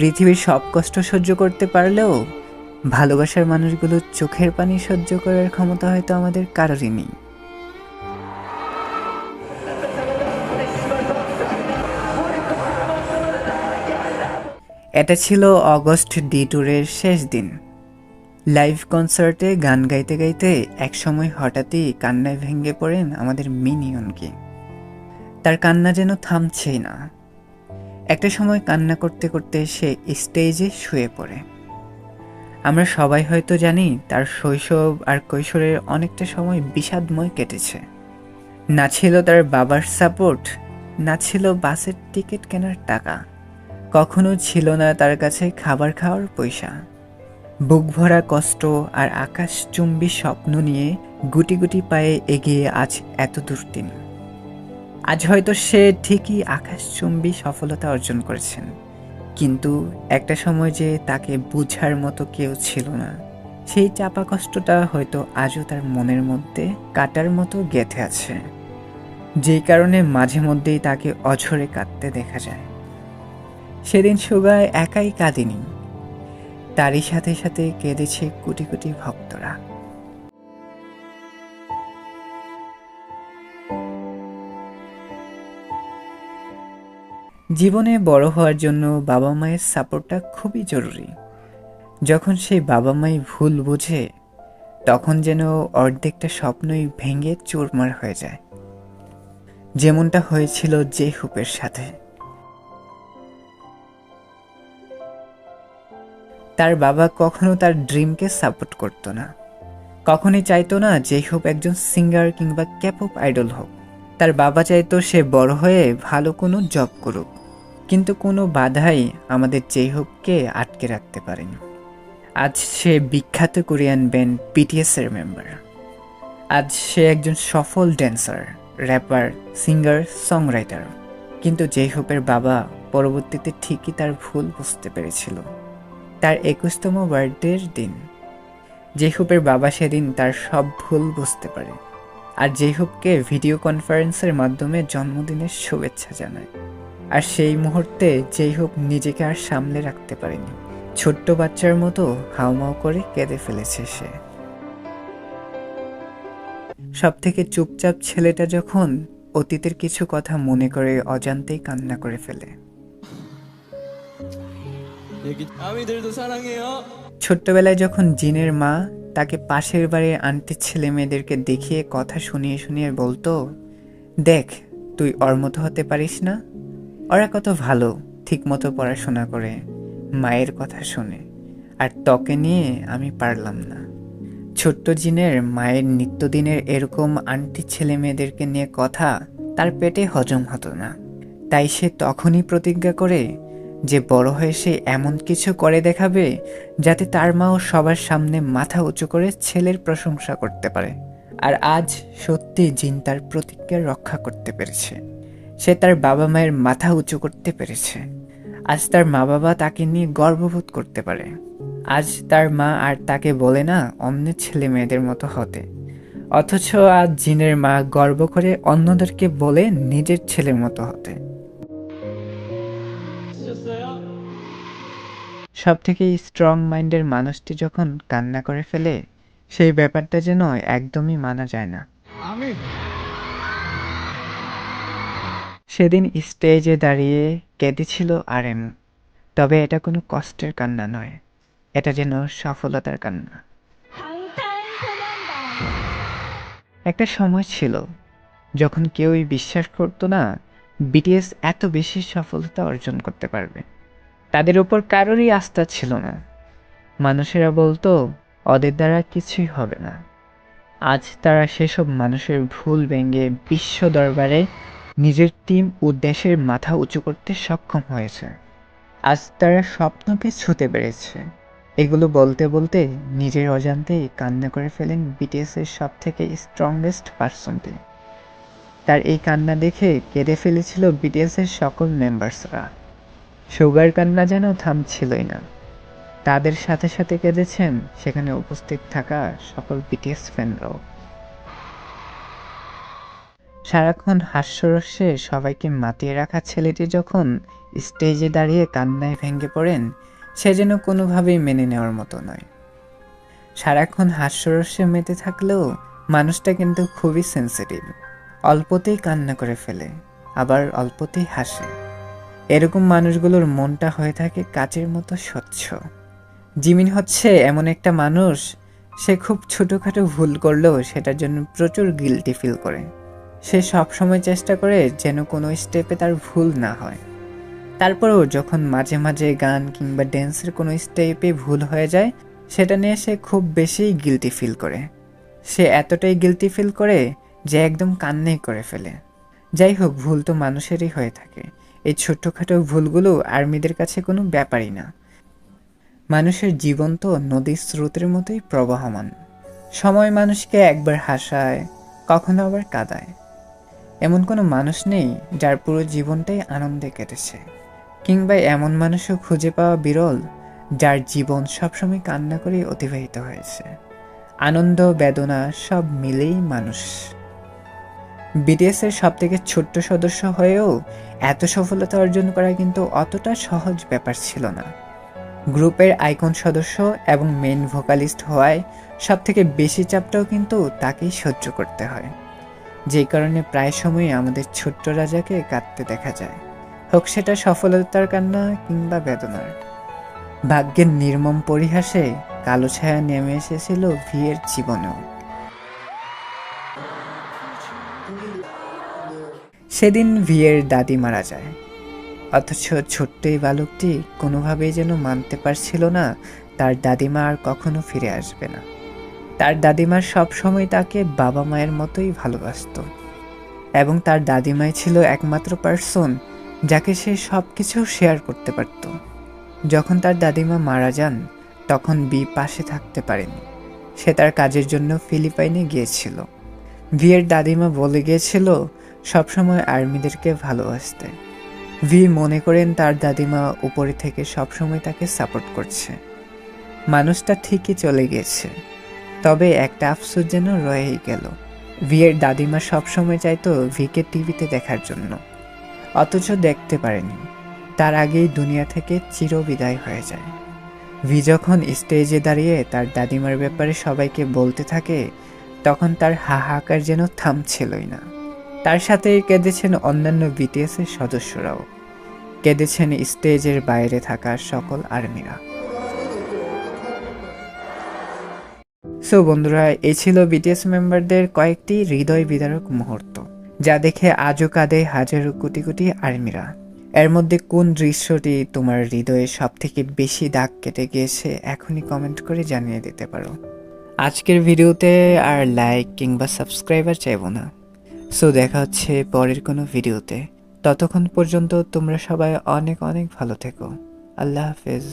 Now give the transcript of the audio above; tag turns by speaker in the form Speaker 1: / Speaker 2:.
Speaker 1: পৃথিবীর সব কষ্ট সহ্য করতে পারলেও ভালোবাসার মানুষগুলোর চোখের পানি সহ্য করার ক্ষমতা হয়তো আমাদের কারোরই নেই। এটা ছিল অগস্ট ডি ট্যুরের শেষ দিন। লাইভ কনসার্টে গান গাইতে গাইতে একসময় হঠাৎই কান্নায় ভেঙে পড়েন আমাদের মিনিয়নকে। তার কান্না যেন থামছেই না। একটা সময় কান্না করতে করতে সে স্টেজে শুয়ে পড়ে। আমরা সবাই হয়তো জানি তার শৈশব আর কৈশোরের অনেকটা সময় বিষাদময় কেটেছে। না ছিল তার বাবার সাপোর্ট, না ছিল বাসের টিকিট কেনার টাকা। কখনো ছিল না তার কাছে খাবার খাওয়ার পয়সা। বুক ভরা কষ্ট আর আকাশ চুম্বি স্বপ্ন নিয়ে গুটি গুটি পায়ে এগিয়ে আজ এত দূর তিনি। আজ হয়তো সে ঠিকই আকাশচুম্বী সফলতা অর্জন করেছেন। কিন্তু একটা সময় যে তাকে বুঝার মতো কেউ ছিল না। সেই চাপা কষ্টটা হয়তো আজও তার মনের মধ্যে কাটার মতো গেঁথে আছে। যেই কারণে মাঝে মধ্যেই তাকে অঝরে কাঁদতে দেখা যায়। সেদিন সুগায় একাই কাঁদেনি। তারই সাথে সাথে কেঁদেছে কোটি কোটি ভক্তরা। জীবনে বড় হওয়ার জন্য বাবা মায়ের সাপোর্টটা খুবই জরুরি। যখন সেই বাবা মাই ভুল বুঝে, তখন যেন অর্ধেকটা স্বপ্নই ভেঙে চোরমার হয়ে যায়। যেমনটা হয়েছিল জে হুপের সাথে। তার বাবা কখনো তার ড্রিমকে সাপোর্ট করতো না। কখনই চাইতো না যে হোপ একজন সিঙ্গার কিংবা ক্যাপপ আইডল হোক। তার বাবা চাইতো সে বড় হয়ে ভালো কোনো জব করুক। কিন্তু কোনো বাধাই আমাদের হোপকে আটকে রাখতে পারেনি। আজ সে বিখ্যাত কোরিয়ান ব্যান্ড বিটিএসের মেম্বার আজ সে একজন সফল ড্যান্সার র্যাপার সিঙ্গার সংরাইটার কিন্তু হোপের বাবা পরবর্তীতে ঠিকই তার ভুল বুঝতে পেরেছিল। তার একুশতম বার্থডের দিন। জেহুপের বাবা সেদিন তার সব ভুল বুঝতে পারে। আর জেহুপকে ভিডিও কনফারেন্সের মাধ্যমে জন্মদিনের শুভেচ্ছা জানায়। আর সেই মুহূর্তে যেই হোক নিজেকে আর সামলে রাখতে পারেনি। ছোট্ট বাচ্চার মতো হাউমাউ করে কেঁদে ফেলেছে সে। সব থেকে চুপচাপ ছেলেটা যখন অতীতের কিছু কথা মনে করে অজান্তেই কান্না করে ফেলে। ছোট্টবেলায় যখন জিনের মা তাকে পাশের বাড়ির আন্টির ছেলে মেয়েদেরকে দেখিয়ে কথা শুনিয়ে শুনিয়ে বলতো দেখ তুই ওর মতো হতে পারিস না ওরা কত ভালো ঠিক মতো পড়াশোনা করে, মায়ের কথা শুনে, আর তকে নিয়ে আমি পারলাম না। ছোট্ট জিনের মায়ের নিত্যদিনের এরকম আন্টি ছেলে মেয়েদেরকে নিয়ে কথা তার পেটে হজম হতো না। তাই সে তখনই প্রতিজ্ঞা করে যে বড় হয়ে সে এমন কিছু করে দেখাবে যাতে তার মাও সবার সামনে মাথা উঁচু করে ছেলের প্রশংসা করতে পারে। আর আজ সত্যি জিন তার প্রতিজ্ঞা রক্ষা করতে পেরেছে। সে তার বাবা মায়ের মাথা উঁচু করতে পেরেছে। আজ তার মা বাবা তাকে নিয়ে গর্ববোধ করতে পারে। আজ তার মা আর তাকে বলে না, অন্যের ছেলে মেয়েদের মতো হতে। অথচ আজ জিনের মা গর্ব করে অন্যদেরকে বলে নিজের ছেলের মতো হতে। সব থেকে স্ট্রং মাইন্ডের মানুষটি যখন কান্না করে ফেলে, সেই ব্যাপারটা যেন একদমই মানা যায় না। সেদিন স্টেজে দাঁড়িয়ে কেঁদেছিল আর এম তবে এটা কোনো কষ্টের কান্না নয়, এটা যেন সফলতার কান্না। একটা সময় ছিল যখন কেউই বিশ্বাস করতো না বিটিএস এত বেশি সফলতা অর্জন করতে পারবে। তাদের উপর কারোরই আস্থা ছিল না। মানুষেরা বলতো, ওদের দ্বারা কিছুই হবে না। আজ তারা সেসব মানুষের ভুল ভেঙে বিশ্ব দরবারে নিজের টিম ও দেশের মাথা উঁচু করতে সক্ষম হয়েছে। আজ তারা স্বপ্নকে ছুতে পেরেছে। এগুলো বলতে বলতে নিজের অজান্তেই কান্না করে ফেলেন বিটিএসের সব থেকে স্ট্রংগেস্ট পার্সনটি তার এই কান্না দেখে কেঁদে ফেলেছিল বিটিএসের সকল মেম্বার্সরা সুগার কান্না যেন থামছিলই না। তাদের সাথে সাথে কেঁদেছেন সেখানে উপস্থিত থাকা সকল বিটিএস ফ্যানরাও সারাক্ষণ হাস্যরস্যে সবাইকে মাতিয়ে রাখা ছেলেটি যখন স্টেজে দাঁড়িয়ে কান্নায় ভেঙে পড়েন, সে যেন কোনোভাবেই মেনে নেওয়ার মতো নয়। সারাক্ষণ হাস্যরস্যে মেতে থাকলেও মানুষটা কিন্তু খুবই সেন্সিটিভ অল্পতেই কান্না করে ফেলে, আবার অল্পতেই হাসে। এরকম মানুষগুলোর মনটা হয়ে থাকে কাচের মতো স্বচ্ছ। জিমিন হচ্ছে এমন একটা মানুষ, সে খুব ছোটোখাটো ভুল করলেও সেটার জন্য প্রচুর গিলটি ফিল করে। সে সবসময় চেষ্টা করে যেন কোনো স্টেপে তার ভুল না হয়। তারপরেও যখন মাঝে মাঝে গান কিংবা ড্যান্সের কোনো স্টেপে ভুল হয়ে যায়, সেটা নিয়ে সে খুব বেশি গিলটি ফিল করে। সে এতটাই গিলটি ফিল করে যে একদম কান্নাই করে ফেলে। যাই হোক, ভুল তো মানুষেরই হয়ে থাকে। এই ছোট্টখাটো ভুলগুলো আর্মিদের কাছে কোনো ব্যাপারই না। মানুষের জীবন তো নদীর স্রোতের মতোই প্রবাহমান। সময় মানুষকে একবার হাসায়, কখনো আবার কাঁদায়। এমন কোনো মানুষ নেই যার পুরো জীবনটাই আনন্দে কেটেছে। কিংবা এমন মানুষও খুঁজে পাওয়া বিরল যার জীবন সবসময় কান্না করে অতিবাহিত হয়েছে। আনন্দ, বেদনা সব মিলেই মানুষ। বিটিএসের সব থেকে ছোট্ট সদস্য হয়েও এত সফলতা অর্জন করা কিন্তু অতটা সহজ ব্যাপার ছিল না। গ্রুপের আইকন সদস্য এবং মেন ভোকালিস্ট হওয়ায় সব থেকে বেশি চাপটাও কিন্তু তাকেই সহ্য করতে হয়। যেই কারণে প্রায় সময়ই আমাদের ছোট্ট রাজাকে কাঁদতে দেখা যায়। হোক সেটা সফলতার কান্না কিংবা বেদনার। ভাগ্যের নির্মম পরিহাসে কালো ছায়া নেমে এসেছিল ভিয়ের জীবনেও। সেদিন ভিয়ের দাদি মারা যায়। অথচ ছোট্ট এই বালকটি কোনোভাবেই যেন মানতে পারছিল না, তার দাদিমা আর কখনো ফিরে আসবে না। তার দাদিমা সবসময় তাকে বাবা মায়ের মতোই ভালোবাসত। এবং তার দাদিমাই ছিল একমাত্র পার্সন যাকে সে সব কিছু শেয়ার করতে পারত। যখন তার দাদিমা মারা যান, তখন বি পাশে থাকতে পারেনি। সে তার কাজের জন্য ফিলিপাইনে গিয়েছিল। ভিয়ের দাদিমা বলে গিয়েছিল সবসময় আর্মিদেরকে ভালোবাসতে। ভি মনে করেন তার দাদিমা উপরে থেকে সবসময় তাকে সাপোর্ট করছে। মানুষটা ঠিকই চলে গেছে তবে একটা আফসোস যেন রয়েই গেল। ভিয়ের দাদিমা সবসময় চাইতো ভিকে টিভিতে দেখার জন্য। অথচ দেখতে পারেনি। তার আগেই দুনিয়া থেকে চিরবিদায় হয়ে যায়। ভি যখন স্টেজে দাঁড়িয়ে তার দাদিমার ব্যাপারে সবাইকে বলতে থাকে, তখন তার হাহাকার যেন থামছিলই না। তার সাথে কেঁদেছেন অন্যান্য বিটিএসের সদস্যরাও। কেঁদেছেন স্টেজের বাইরে থাকা সকল আর্মিরা। সো বন্ধুরা, এ ছিল বিটিএস মেম্বারদের কয়েকটি হৃদয় বিদারক মুহূর্ত, যা দেখে আজও কাঁদে হাজারো কোটি কোটি আর্মিরা। এর মধ্যে কোন দৃশ্যটি তোমার হৃদয়ে সব থেকে বেশি দাগ কেটে গিয়েছে, এখনই কমেন্ট করে জানিয়ে দিতে পারো। আজকের ভিডিওতে আর লাইক কিংবা সাবস্ক্রাইবার চাইব না। সো দেখা হচ্ছে পরের কোনো ভিডিওতে। ততক্ষণ পর্যন্ত তোমরা সবাই অনেক অনেক ভালো থেকো। আল্লাহ হাফেজ।